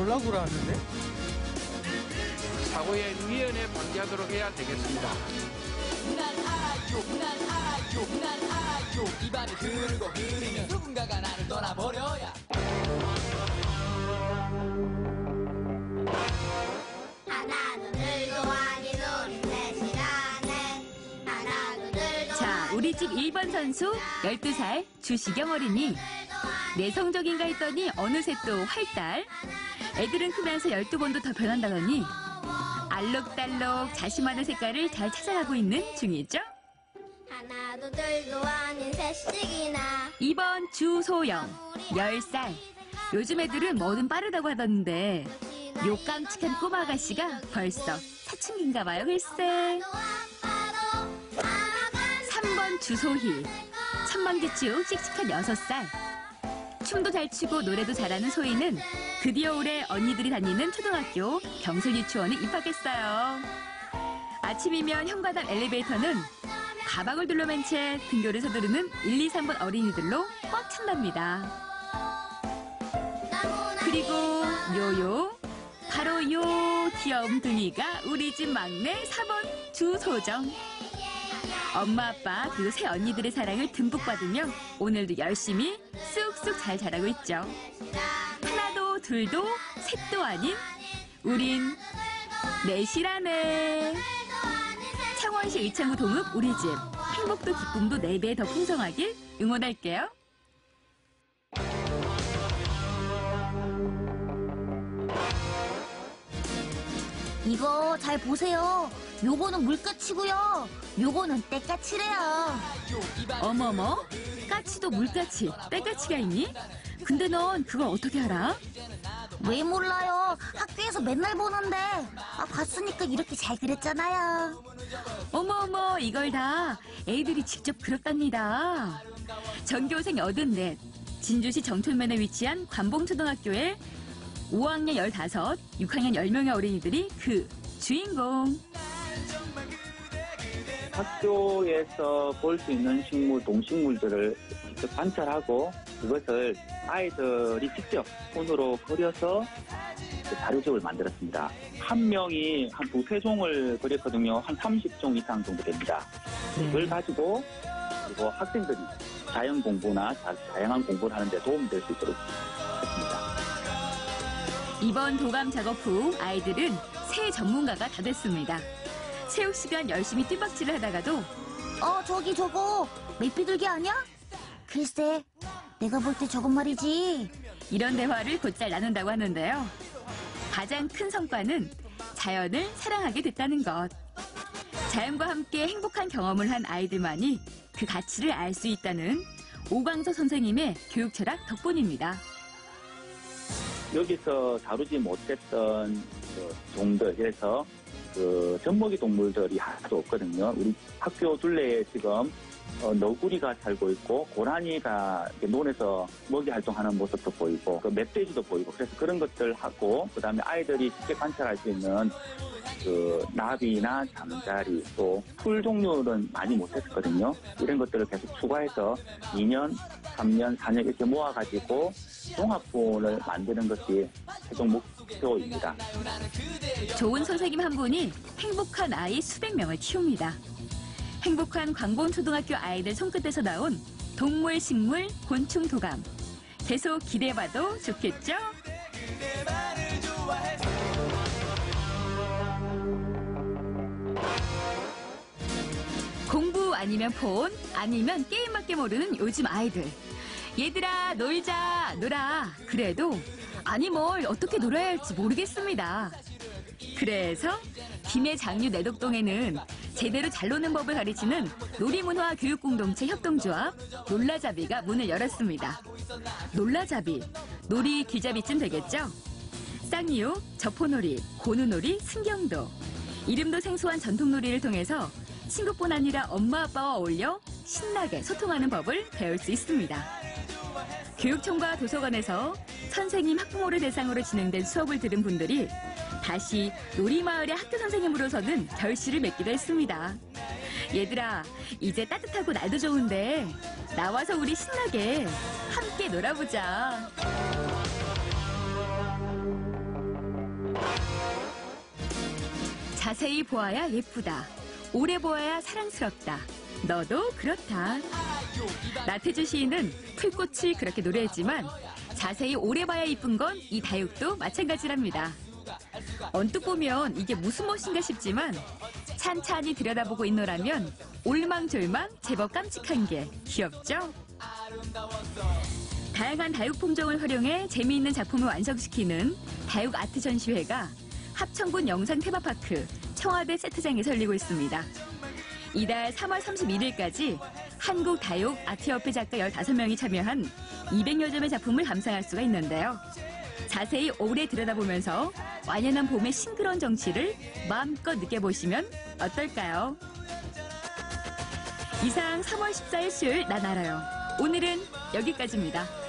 몰라고 그러는데? 사고의 위험에 방지하도록 해야 되겠습니다. 난 알아요 난 알아요 난 알아요 입안을 흐르고 흐르면 누군가가 나를 떠나버려야 자, 우리 집 1번 선수 12살 주시경 어린이. 내성적인가 했더니 어느새 또 활달. 애들은 크면서 12번도 더 변한다더니 알록달록 자신만의 색깔을 잘 찾아가고 있는 중이죠. 하나도 둘도 아닌 셋씩이나 2번 주소영 10살. 요즘 애들은 뭐든 빠르다고 하던데 요 깜찍한 꼬마 아가씨가 벌써 사춘기인가 봐요 글쎄. 3번 주소희. 천방지축 씩씩한 6살. 춤도 잘 추고 노래도 잘하는 소희는 드디어 올해 언니들이 다니는 초등학교 경술유치원에 입학했어요. 아침이면 현관앞 엘리베이터는 가방을 둘러맨 채 등교를 서두르는 1, 2, 3번 어린이들로 꽉 찬답니다. 그리고 요요 바로 요 귀염둥이가 우리 집 막내 4번 주소정 엄마 아빠 그리고 새 언니들의 사랑을 듬뿍 받으며 오늘도 열심히 쑥쑥 잘 자라고 있죠. 하나도 둘도 셋도 아닌 우린 넷이라네. 창원시 의창구 동읍 우리 집 행복도 기쁨도 네 배 더 풍성하길 응원할게요. 이거 잘 보세요. 요거는 물가치고요. 요거는 때까치래요. 어머머, 까치도 물까치, 때까치가 있니? 근데 넌 그걸 어떻게 알아? 왜 몰라요? 학교에서 맨날 보는데. 아, 봤으니까 이렇게 잘 그렸잖아요. 어머어머, 이걸 다 애들이 직접 그렸답니다. 전교생 84, 진주시 정촌면에 위치한 관봉초등학교에 5학년 15, 6학년 10명의 어린이들이 그 주인공. 학교에서 볼 수 있는 식물, 동식물들을 직접 관찰하고 그것을 아이들이 직접 손으로 그려서 그 자료집을 만들었습니다. 한 명이 한 두세 종을 그렸거든요. 한 30종 이상 정도 됩니다. 그걸 가지고 그리고 학생들이 자연 공부나 자, 다양한 공부를 하는 데 도움이 될 수 있도록 했습니다. 이번 도감 작업 후 아이들은 새 전문가가 다 됐습니다. 체육 시간 열심히 뜀박질을 하다가도 어, 저기 저거. 메피들기 아니야? 글쎄, 내가 볼 때 저건 말이지. 이런 대화를 곧잘 나눈다고 하는데요. 가장 큰 성과는 자연을 사랑하게 됐다는 것. 자연과 함께 행복한 경험을 한 아이들만이 그 가치를 알 수 있다는 오광서 선생님의 교육 철학 덕분입니다. 여기서 다루지 못했던 그 종들, 그래서 그 젖먹이 동물들이 하나도 없거든요. 우리 학교 둘레에 지금 어, 너구리가 살고 있고 고라니가 논에서 먹이 활동하는 모습도 보이고 그 멧돼지도 보이고 그래서 그런 것들 하고 그다음에 아이들이 쉽게 관찰할 수 있는 그 나비나 잠자리 또 풀 종류는 많이 못했었거든요. 이런 것들을 계속 추가해서 2년, 3년, 4년 이렇게 모아가지고 종합본을 만드는 것이 최종 목표입니다. 좋은 선생님 한 분이 행복한 아이 수백 명을 키웁니다. 행복한 광봉초등학교 아이들 손끝에서 나온 동물, 식물, 곤충 도감. 계속 기대해봐도 좋겠죠? 공부 아니면 폰, 아니면 게임밖에 모르는 요즘 아이들. 얘들아, 놀자, 놀아. 그래도, 아니 뭘 어떻게 놀아야 할지 모르겠습니다. 그래서, 김해 장류 내덕동에는 제대로 잘 노는 법을 가르치는 놀이문화 교육공동체 협동조합 놀라잡이가 문을 열었습니다. 놀라잡이, 놀이 길잡이쯤 되겠죠? 쌍이유, 저포놀이, 고누놀이, 승경도. 이름도 생소한 전통놀이를 통해서 친구뿐 아니라 엄마 아빠와 어울려 신나게 소통하는 법을 배울 수 있습니다. 교육청과 도서관에서 선생님 학부모를 대상으로 진행된 수업을 들은 분들이 다시 놀이마을의 학교 선생님으로서는 결실을 맺기도 했습니다. 얘들아, 이제 따뜻하고 날도 좋은데 나와서 우리 신나게 함께 놀아보자. 자세히 보아야 예쁘다. 오래 보아야 사랑스럽다. 너도 그렇다. 나태주 시인은 풀꽃을 그렇게 노래했지만 자세히 오래 봐야 이쁜 건 이 다육도 마찬가지랍니다. 언뜻 보면 이게 무슨 멋인가 싶지만 찬찬히 들여다보고 있노라면 올망졸망 제법 깜찍한 게 귀엽죠? 다양한 다육 품종을 활용해 재미있는 작품을 완성시키는 다육 아트 전시회가 합천군 영상 테마파크 청와대 세트장에서 열리고 있습니다. 이달 3월 31일까지 한국 다육 아트협회 작가 15명이 참여한 200여 점의 작품을 감상할 수가 있는데요. 자세히 오래 들여다보면서 완연한 봄의 싱그러운 정취를 마음껏 느껴보시면 어떨까요? 이상 3월 14일 수요일 난 알아요. 오늘은 여기까지입니다.